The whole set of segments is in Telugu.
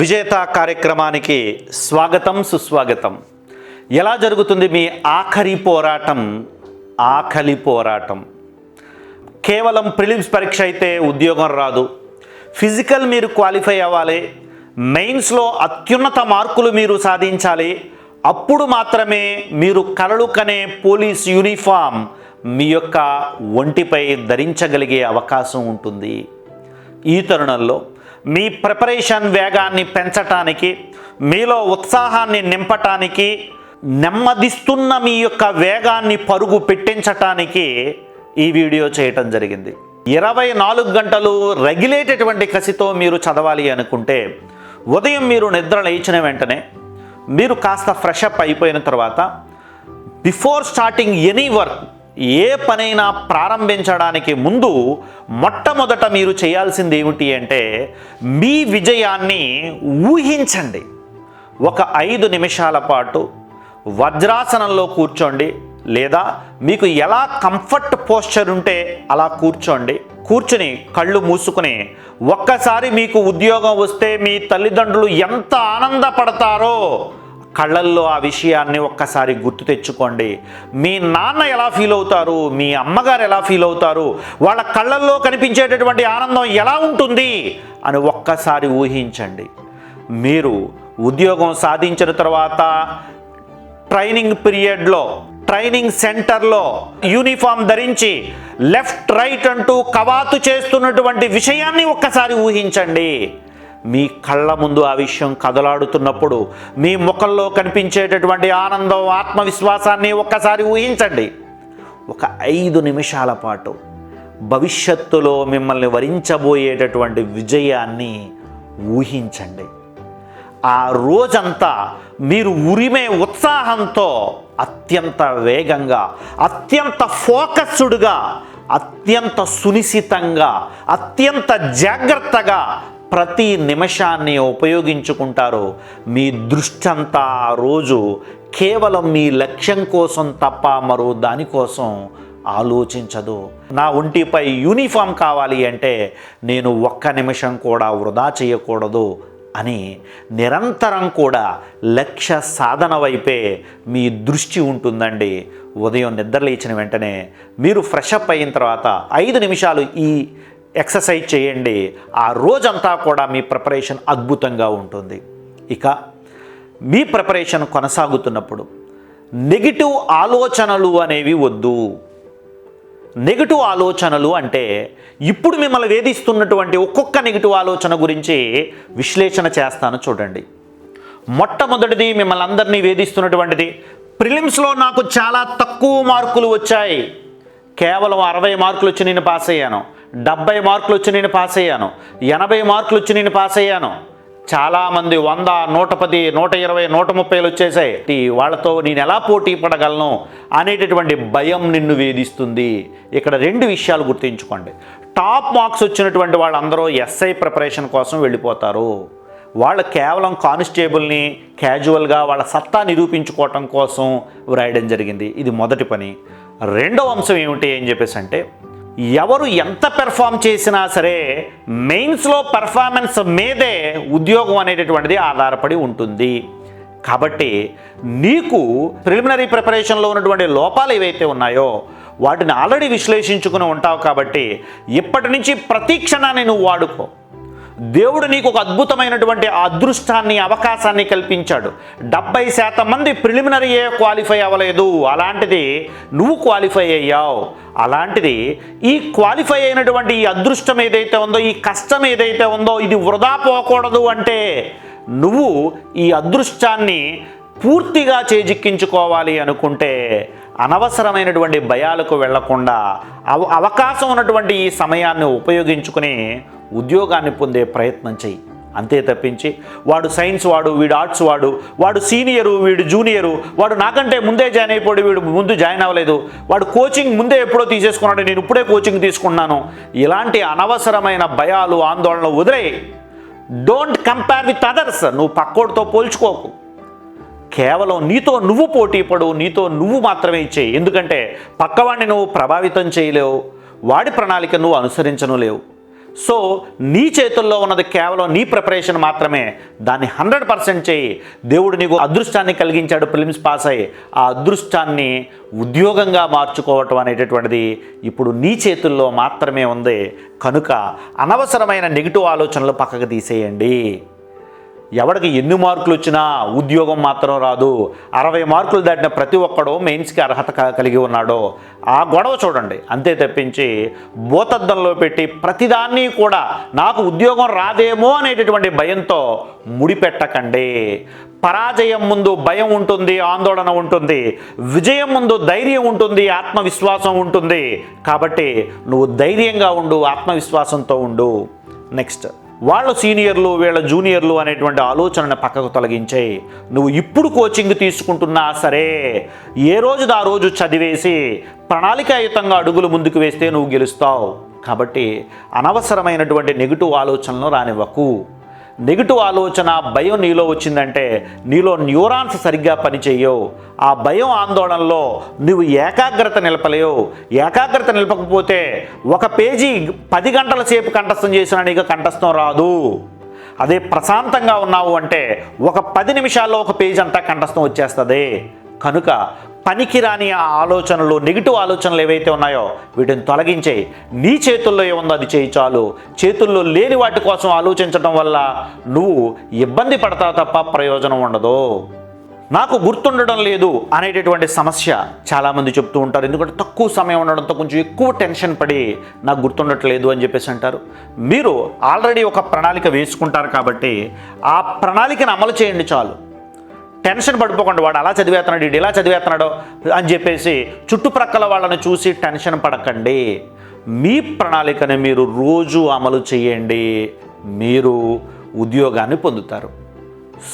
విజేత కార్యక్రమానికి స్వాగతం సుస్వాగతం. ఎలా జరుగుతుంది మీ ఆఖరి పోరాటం? ఆఖలి పోరాటం. కేవలం ప్రిలిమ్స్ పరీక్ష అయితే ఉద్యోగం రాదు. ఫిజికల్ మీరు క్వాలిఫై అవ్వాలి. మెయిన్స్లో అత్యున్నత మార్కులు మీరు సాధించాలి. అప్పుడు మాత్రమే మీరు కలలు కనే పోలీస్ యూనిఫామ్ మీ యొక్క ఒంటిపై ధరించగలిగే అవకాశం ఉంటుంది. ఈ తరుణంలో మీ ప్రిపరేషన్ వేగాన్ని పెంచటానికి మీలో ఉత్సాహాన్ని నింపటానికి నెమ్మదిస్తున్న మీ యొక్క వేగాన్ని పరుగు పెట్టించటానికి ఈ వీడియో చేయటం జరిగింది. ఇరవై నాలుగు గంటలు రెగ్యులేటటువంటి కసితో మీరు చదవాలి అనుకుంటే ఉదయం మీరు నిద్ర లేచిన వెంటనే మీరు కాస్త ఫ్రెష్ అప్ అయిపోయిన తర్వాత బిఫోర్ స్టార్టింగ్ ఎనీ వర్క్ ఏ పనైనా ప్రారంభించడానికి ముందు మొట్టమొదట మీరు చేయాల్సింది ఏమిటి అంటే మీ విజయాన్ని ఊహించండి. ఒక ఐదు నిమిషాల పాటు వజ్రాసనంలో కూర్చోండి లేదా మీకు ఎలా కంఫర్ట్ పోస్చర్ ఉంటే అలా కూర్చోండి. కూర్చుని కళ్ళు మూసుకుని ఒక్కసారి మీకు ఉద్యోగం వస్తే మీ తల్లిదండ్రులు ఎంత ఆనందపడతారో కళ్ళల్లో ఆ విషయాన్ని ఒక్కసారి గుర్తు తెచ్చుకోండి. మీ నాన్న ఎలా ఫీల్ అవుతారు? మీ అమ్మగారు ఎలా ఫీల్ అవుతారు? వాళ్ళ కళ్ళల్లో కనిపించేటటువంటి ఆనందం ఎలా ఉంటుంది? అని ఒక్కసారి ఊహించండి. మీరు ఉద్యోగం సాధించిన తర్వాత ట్రైనింగ్ పీరియడ్లో ట్రైనింగ్ సెంటర్లో యూనిఫామ్ ధరించి లెఫ్ట్ రైట్ అంటూ కవాతు చేస్తున్నటువంటి విషయాన్ని ఒక్కసారి ఊహించండి. మీ కళ్ళ ముందు ఆ విషయం కదలాడుతున్నప్పుడు మీ ముఖంలో కనిపించేటటువంటి ఆనందం ఆత్మవిశ్వాసాన్ని ఒక్కసారి ఊహించండి. ఒక ఐదు నిమిషాల పాటు భవిష్యత్తులో మిమ్మల్ని వరించబోయేటటువంటి విజయాన్ని ఊహించండి. ఆ రోజంతా మీరు ఉరిమే ఉత్సాహంతో అత్యంత వేగంగా అత్యంత ఫోకస్డ్గా అత్యంత సునిశితంగా అత్యంత జాగ్రత్తగా ప్రతి నిమిషాన్ని ఉపయోగించుకుంటారో మీ దృష్టంతా ఆ రోజు కేవలం మీ లక్ష్యం కోసం తప్ప మరో దానికోసం ఆలోచించదు. నా ఒంటిపై యూనిఫామ్ కావాలి అంటే నేను ఒక్క నిమిషం కూడా వృధా చేయకూడదు అని నిరంతరం కూడా లక్ష్య సాధన వైపే మీ దృష్టి ఉంటుందండి. ఉదయం నిద్రలేచిన వెంటనే మీరు ఫ్రెష్ అప్ అయిన తర్వాత ఐదు నిమిషాలు ఈ ఎక్సర్సైజ్ చేయండి. ఆ రోజంతా కూడా మీ ప్రిపరేషన్ అద్భుతంగా ఉంటుంది. ఇక మీ ప్రిపరేషన్ కొనసాగుతున్నప్పుడు నెగిటివ్ ఆలోచనలు అనేవి వద్దు. నెగిటివ్ ఆలోచనలు అంటే ఇప్పుడు మిమ్మల్ని వేధిస్తున్నటువంటి ఒక్కొక్క నెగిటివ్ ఆలోచన గురించి విశ్లేషణ చేస్తాను చూడండి. మొట్టమొదటిది మిమ్మల్ని అందరినీ వేధిస్తున్నటువంటిది ప్రిలిమ్స్లో నాకు చాలా తక్కువ మార్కులు వచ్చాయి. కేవలం అరవై మార్కులు వచ్చి నేను పాస్ అయ్యాను. డెబ్బై మార్కులు వచ్చి నేను పాస్ అయ్యాను. ఎనభై మార్కులు వచ్చి నేను పాస్ అయ్యాను. చాలామంది వంద నూట పది నూట ఇరవై నూట ముప్పైలు వచ్చేసాయి. వాళ్ళతో నేను ఎలా పోటీ పడగలను అనేటటువంటి భయం నిన్ను వేధిస్తుంది. ఇక్కడ రెండు విషయాలు గుర్తుంచుకోండి. టాప్ మార్క్స్ వచ్చినటువంటి వాళ్ళందరూ ఎస్ఐ ప్రిపరేషన్ కోసం వెళ్ళిపోతారు. వాళ్ళు కేవలం కానిస్టేబుల్ని క్యాజువల్గా వాళ్ళ సత్తా నిరూపించుకోవటం కోసం వ్రాయడం జరిగింది. ఇది మొదటి పని. రెండవ అంశం ఏమిటి అని చెప్పేసి అంటే ఎవరు ఎంత పెర్ఫామ్ చేసినా సరే మెయిన్స్లో పెర్ఫార్మెన్స్ మీదే ఉద్యోగం అనేటటువంటిది ఆధారపడి ఉంటుంది. కాబట్టి నీకు ప్రిలిమినరీ ప్రిపరేషన్లో ఉన్నటువంటి లోపాలు ఏవైతే ఉన్నాయో వాటిని ఆల్రెడీ విశ్లేషించుకుని ఉంటావు కాబట్టి ఇప్పటి నుంచి ప్రతీక్షణాన్ని నువ్వు వాడుకో. దేవుడు నీకు ఒక అద్భుతమైనటువంటి అదృష్టాన్ని అవకాశాన్ని కల్పించాడు. డెబ్బై శాతం మంది ప్రిలిమినరీయే క్వాలిఫై అవ్వలేదు. అలాంటిది నువ్వు క్వాలిఫై అయ్యావు. అలాంటిది ఈ క్వాలిఫై అయినటువంటి ఈ అదృష్టం ఏదైతే ఉందో ఈ కష్టం ఏదైతే ఉందో ఇది వృధా పోకూడదు అంటే నువ్వు ఈ అదృష్టాన్ని పూర్తిగా చేజిక్కించుకోవాలి అనుకుంటే అనవసరమైనటువంటి భయాలకు వెళ్ళకుండా అవ అవకాశం ఉన్నటువంటి ఈ సమయాన్ని ఉపయోగించుకుని ఉద్యోగాన్ని పొందే ప్రయత్నం చెయ్యి. అంతే తప్పించి వాడు సైన్స్ వాడు వీడు ఆర్ట్స్ వాడు వాడు సీనియరు వీడు జూనియరు వాడు నాకంటే ముందే జాయిన్ అయిపోయి వీడు ముందు జాయిన్ అవ్వలేదు వాడు కోచింగ్ ముందే ఎప్పుడో తీసేసుకున్నాడు నేను ఇప్పుడే కోచింగ్ తీసుకున్నాను. ఇలాంటి అనవసరమైన భయాలు ఆందోళనలు వదిలే డోంట్ కంపేర్ విత్ అదర్స్ నువ్వు పక్కోడితో పోల్చుకోకు. కేవలం నీతో నువ్వు పోటీ పడు నీతో నువ్వు మాత్రమే ఇచ్చేయి ఎందుకంటే పక్కవాడిని నువ్వు ప్రభావితం చేయలేవు వాడి ప్రణాళిక నువ్వు అనుసరించను లేవు. సో నీ చేతుల్లో ఉన్నది కేవలం నీ ప్రిపరేషన్ మాత్రమే. దాన్ని హండ్రెడ్ పర్సెంట్ చేయి. దేవుడు నీకు అదృష్టాన్ని కలిగించాడు ప్రిలిమ్స్ పాస్ అయ్యి. ఆ అదృష్టాన్ని ఉద్యోగంగా మార్చుకోవటం అనేటటువంటిది ఇప్పుడు నీ చేతుల్లో మాత్రమే ఉంది. కనుక అనవసరమైన నెగిటివ్ ఆలోచనలు పక్కకు తీసేయండి. ఎవడికి ఎన్ని మార్కులు వచ్చినా ఉద్యోగం మాత్రం రాదు. అరవై మార్కులు దాటిన ప్రతి ఒక్కడు మెయిన్స్కి అర్హత కలిగి ఉన్నాడో. ఆ గొడవ చూడండి. అంతే తప్పించి భూతద్దంలో పెట్టి ప్రతిదాన్ని కూడా నాకు ఉద్యోగం రాదేమో అనేటటువంటి భయంతో ముడిపెట్టకండి. పరాజయం ముందు భయం ఉంటుంది ఆందోళన ఉంటుంది విజయం ముందు ధైర్యం ఉంటుంది ఆత్మవిశ్వాసం ఉంటుంది. కాబట్టి నువ్వు ధైర్యంగా ఉండు ఆత్మవిశ్వాసంతో ఉండు. నెక్స్ట్. వాళ్ళ సీనియర్లు వీళ్ళ జూనియర్లు అనేటువంటి ఆలోచనను పక్కకు తొలగించాయి నువ్వు ఇప్పుడు కోచింగ్ తీసుకుంటున్నా సరే ఏ రోజుది ఆ రోజు చదివేసి ప్రణాళికాయుతంగా అడుగులు ముందుకు వేస్తే నువ్వు గెలుస్తావు. కాబట్టి అనవసరమైనటువంటి నెగిటివ్ ఆలోచనలు రానివ్వకు. నెగిటివ్ ఆలోచన భయం నీలో వచ్చిందంటే నీలో న్యూరాన్స్ సరిగ్గా పనిచేయవు. ఆ భయం ఆందోళనలో నువ్వు ఏకాగ్రత నిలపలేవు. ఏకాగ్రత నిలపకపోతే ఒక పేజీ పది గంటల సేపు కంఠస్థం చేసినా నీకు కంఠస్థం రాదు. అదే ప్రశాంతంగా ఉన్నావు అంటే ఒక పది నిమిషాల్లో ఒక పేజీ అంతా కంఠస్థం వచ్చేస్తుంది. కనుక పనికిరాని ఆ ఆలోచనలు నెగిటివ్ ఆలోచనలు ఏవైతే ఉన్నాయో వీటిని తొలగించేయి నీ చేతుల్లో ఏముందో అది చేయి చాలు. చేతుల్లో లేని వాటి కోసం ఆలోచించడం వల్ల నువ్వు ఇబ్బంది పడతావు తప్ప ప్రయోజనం ఉండదు. నాకు గుర్తుండడం లేదు అనేటటువంటి సమస్య చాలామంది చెప్తూ ఉంటారు. ఎందుకంటే తక్కువ సమయం ఉండడంతో కొంచెం ఎక్కువ టెన్షన్ పడి నాకు గుర్తుండట్లేదు అని చెప్పేసి అంటారు. మీరు ఆల్రెడీ ఒక ప్రణాళిక వేసుకుంటారు కాబట్టి ఆ ప్రణాళికను అమలు చేయండి చాలు. టెన్షన్ పడిపోకుండా వాడు అలా చదివేస్తున్నాడు వీడు ఇలా చదివేస్తున్నాడు అని చెప్పేసి చుట్టుప్రక్కల వాళ్ళని చూసి టెన్షన్ పడకండి. మీ ప్రణాళికని మీరు రోజు అమలు చేయండి. మీరు ఉద్యోగాన్ని పొందుతారు.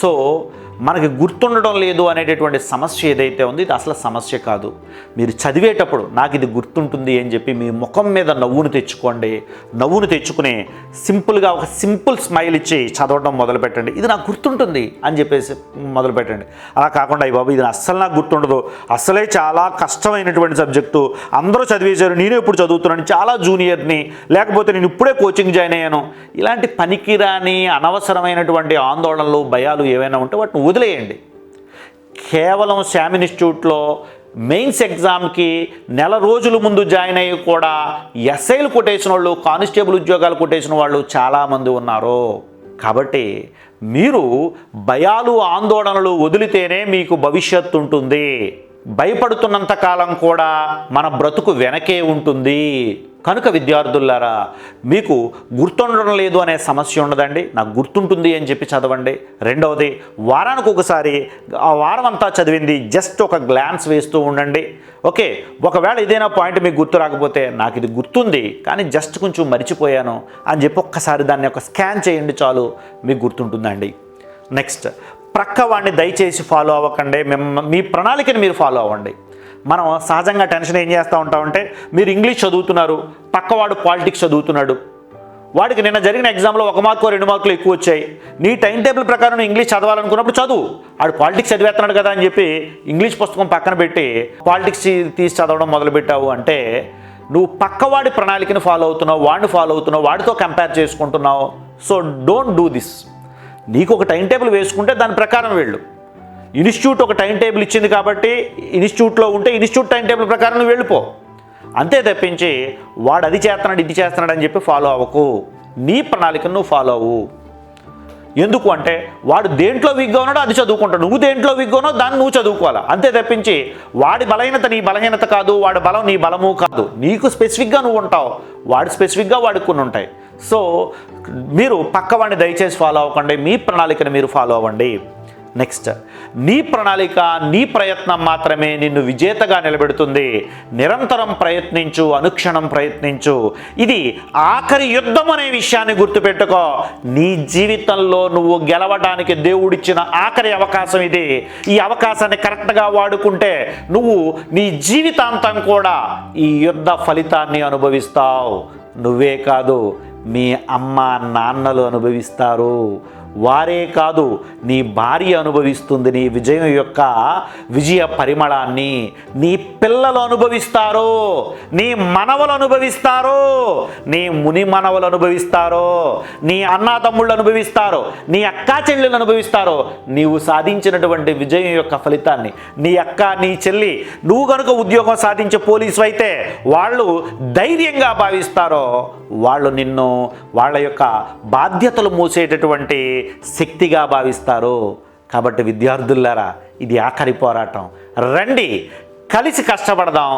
సో మనకి గుర్తుండడం లేదు అనేటటువంటి సమస్య ఏదైతే ఉందో ఇది అసలు సమస్య కాదు. మీరు చదివేటప్పుడు నాకు ఇది గుర్తుంటుంది అని చెప్పి మీ ముఖం మీద నవ్వును తెచ్చుకోండి. నవ్వును తెచ్చుకుని సింపుల్గా ఒక సింపుల్ స్మైల్ ఇచ్చి చదవడం మొదలుపెట్టండి. ఇది నాకు గుర్తుంటుంది అని చెప్పేసి మొదలుపెట్టండి. అలా కాకుండా అయ్యి బాబు ఇది అస్సలు నాకు గుర్తుండదు. అస్సలే చాలా కష్టమైనటువంటి సబ్జెక్టు. అందరూ చదివేశారు నేను ఎప్పుడు చదువుతున్నాను చాలా జూనియర్ని లేకపోతే నేను ఇప్పుడే కోచింగ్ జాయిన్ అయ్యాను. ఇలాంటి పనికిరాని అనవసరమైనటువంటి ఆందోళనలు భయాలు ఏవైనా ఉంటే వాటిని వదిలేయండి. కేవలం శామ్ ఇన్స్టిట్యూట్లో మెయిన్స్ ఎగ్జామ్కి నెల రోజుల ముందు జాయిన్ అయ్యి కూడా ఎస్ఐలు కొట్టేసిన వాళ్ళు కానిస్టేబుల్ ఉద్యోగాలు కొట్టేసిన వాళ్ళు చాలామంది ఉన్నారు. కాబట్టి మీరు భయాలు ఆందోళనలు వదిలితేనే మీకు భవిష్యత్తు ఉంటుంది. భయపడుతున్నంత కాలం కూడా మన బ్రతుకు వెనకే ఉంటుంది. కనుక విద్యార్థులారా మీకు గుర్తుండడం లేదు అనే సమస్య ఉండదండి నాకు గుర్తుంటుంది అని చెప్పి చదవండి. రెండవది వారానికి ఒకసారి ఆ వారం అంతా చదివింది జస్ట్ ఒక గ్లాన్స్ వేస్తూ ఉండండి. ఓకే ఒకవేళ ఏదైనా పాయింట్ మీకు గుర్తు రాకపోతే నాకు ఇది గుర్తుంది కానీ జస్ట్ కొంచెం మర్చిపోయాను అని చెప్పి ఒక్కసారి దాన్ని ఒక స్కాన్ చేయండి చాలు మీకు గుర్తుంటుందండి. నెక్స్ట్ ప్రక్క వాడిని దయచేసి ఫాలో అవ్వకండి. మిమ్మ మీ ప్రణాళికని మీరు ఫాలో అవ్వండి. మనం సహజంగా టెన్షన్ ఏం చేస్తూ ఉంటామంటే మీరు ఇంగ్లీష్ చదువుతున్నారు పక్కవాడు పాలిటిక్స్ చదువుతున్నాడు. వాడికి నిన్న జరిగిన ఎగ్జామ్లో ఒక మార్కు రెండు మార్కులు ఎక్కువ వచ్చాయి. నీ టైం టేబుల్ ప్రకారం నువ్వు ఇంగ్లీష్ చదవాలనుకున్నప్పుడు చదువు. ఆడు పాలిటిక్స్ చదివేస్తున్నాడు కదా అని చెప్పి ఇంగ్లీష్ పుస్తకం పక్కన పెట్టి పాలిటిక్స్ తీసి చదవడం మొదలుపెట్టావు అంటే నువ్వు పక్కవాడి ప్రణాళికను ఫాలో అవుతున్నావు వాడిని ఫాలో అవుతున్నావు వాడితో కంపేర్ చేసుకుంటున్నావు. So don't do this. నీకు ఒక టైం టేబుల్ వేసుకుంటే దాని ప్రకారం వెళ్ళు. ఇన్స్టిట్యూట్ ఒక టైం టేబుల్ ఇచ్చింది కాబట్టి ఇన్స్టిట్యూట్లో ఉంటే ఇన్స్టిట్యూట్ టైం టేబుల్ ప్రకారం నువ్వు వెళ్ళిపో. అంతే తప్పించి వాడు అది చేస్తున్నాడు ఇది చేస్తున్నాడు అని చెప్పి ఫాలో అవ్వకు. నీ ప్రణాళికను నువ్వు ఫాలో అవ్వు. ఎందుకు అంటే వాడు దేంట్లో వీక్గా ఉన్నాడో అది చదువుకుంటాడు. నువ్వు దేంట్లో వీక్గా ఉన్నావు దాన్ని నువ్వు చదువుకోవాలి? అంతే తప్పించి వాడి బలహీనత నీ బలహీనత కాదు వాడి బలం నీ బలము కాదు. నీకు స్పెసిఫిక్గా నువ్వు ఉంటావు. వాడు స్పెసిఫిక్గా వాడికి కొన్ని ఉంటాయి. సో మీరు పక్కవాడిని దయచేసి ఫాలో అవ్వకండి. మీ ప్రణాళికను మీరు ఫాలో అవ్వండి. నెక్స్ట్ నీ ప్రణాళిక నీ ప్రయత్నం మాత్రమే నిన్ను విజేతగా నిలబెడుతుంది. నిరంతరం ప్రయత్నించు అనుక్షణం ప్రయత్నించు. ఇది ఆఖరి యుద్ధం అనే విషయాన్ని గుర్తుపెట్టుకో. నీ జీవితంలో నువ్వు గెలవడానికి దేవుడిచ్చిన ఆఖరి అవకాశం ఇది. ఈ అవకాశాన్ని కరెక్ట్గా వాడుకుంటే నువ్వు నీ జీవితాంతం కూడా ఈ యుద్ధ ఫలితాన్ని అనుభవిస్తావు. నువ్వే కాదు మీ అమ్మ నాన్నలు అనుభవిస్తారు. వారే కాదు నీ భార్య అనుభవిస్తుంది నీ విజయం యొక్క విజయ పరిమళాన్ని నీ పిల్లలు అనుభవిస్తారు నీ మనవలు అనుభవిస్తారు నీ ముని మనవలు అనుభవిస్తారు నీ అన్నా తమ్ముళ్ళు అనుభవిస్తారు నీ అక్కా చెల్లెలు అనుభవిస్తారు నీవు సాధించినటువంటి విజయం యొక్క ఫలితాన్ని నీ అక్క నీ చెల్లి నువ్వు కనుక ఉద్యోగం సాధించే పోలీసు అయితే వాళ్ళు ధైర్యంగా భావిస్తారో వాళ్ళు నిన్ను వాళ్ళ యొక్క బాధ్యతలు మోసేటటువంటి శక్తిగా భావిస్తారు. కాబట్టి విద్యార్థులారా ఇది ఆఖరి పోరాటం. రండి కలిసి కష్టపడదాం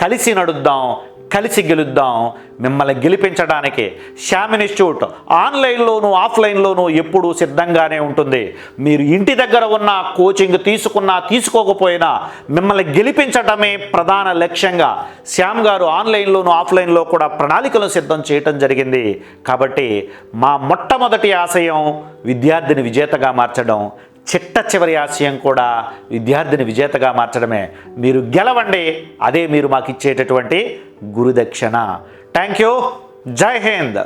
కలిసి నడుద్దాం కలిసి గెలుద్దాం. మిమ్మల్ని గెలిపించడానికి శ్యామ్ ఇన్స్టిట్యూట్ ఆన్లైన్లోను ఆఫ్లైన్లోను ఎప్పుడూ సిద్ధంగానే ఉంటుంది. మీరు ఇంటి దగ్గర ఉన్న కోచింగ్ తీసుకున్నా తీసుకోకపోయినా మిమ్మల్ని గెలిపించడమే ప్రధాన లక్ష్యంగా. శ్యామ్ గారు ఆన్లైన్లోను ఆఫ్లైన్లో కూడా ప్రణాళికలు సిద్ధం చేయటం జరిగింది. కాబట్టి మా మొట్టమొదటి ఆశయం విద్యార్థిని విజేతగా మార్చడం చిట్ట చివరి ఆశయం కూడా విద్యార్థిని విజేతగా మార్చడమే. మీరు గెలవండి అదే మీరు మాకు ఇచ్చేటటువంటి గురుదక్షిణ. థ్యాంక్ యూ జై హింద్.